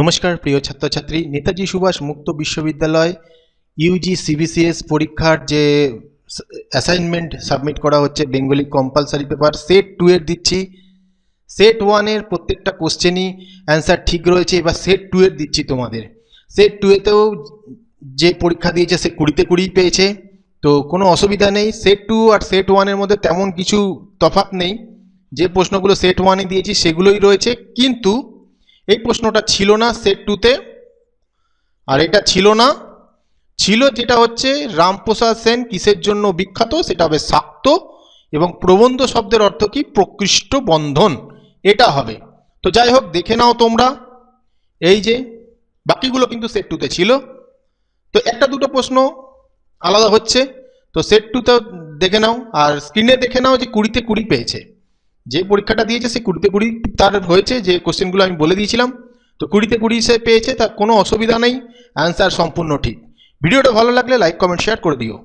নমস্কার, প্রিয় ছাত্রছাত্রী। নেতাজি সুভাষ মুক্ত বিশ্ববিদ্যালয় ইউজি সিবিসিএস পরীক্ষার যে অ্যাসাইনমেন্ট সাবমিট করা হচ্ছে Bengali compulsory paper set two এর দিচ্ছি। সেট ওয়ানের প্রত্যেকটা কোশ্চেনই অ্যান্সার ঠিক রয়েছে, এবার সেট টু এর দিচ্ছি তোমাদের। সেট টু এতেও যে পরীক্ষা দিয়েছে, সে কুড়িতে কুড়ি পেয়েছে, তো কোনো অসুবিধা নেই। সেট টু আর সেট ওয়ানের মধ্যে তেমন কিছু তফাৎ নেই। যে প্রশ্নগুলো সেট ওয়ানে দিয়েছি, সেগুলোই রয়েছে। কিন্তু এই প্রশ্নটা ছিল না সেট টুতে আর এটা ছিল না। ছিল যেটা হচ্ছে রামপ্রসাদ সেন কিসের জন্য বিখ্যাত? সেটা হবে শাক্ত এবং প্রবন্ধ শব্দের অর্থ কি? প্রকৃষ্ট বন্ধন। এটা হবে। তো যাই হোক, দেখে নাও তোমরা। এই যে, বাকিগুলো কিন্তু সেট টুতে ছিল। তো একটা দুটো প্রশ্ন আলাদা হচ্ছে। তো সেট টুতেও দেখে নাও, আর স্ক্রিনে দেখে নাও যে কুড়িতে কুড়ি পেয়েছে। যে পরীক্ষাটা দিয়েছে সে কুড়িতে কুড়ি তার হয়েছে, যে কোশ্চেনগুলো আমি বলে দিয়েছিলাম, তো কুড়িতে কুড়ি সে পেয়েছে, তার কোনো অসুবিধা নেই, অ্যান্সার সম্পূর্ণ ঠিক। ভিডিওটা ভালো লাগলে লাইক, কমেন্ট, শেয়ার করে দিও।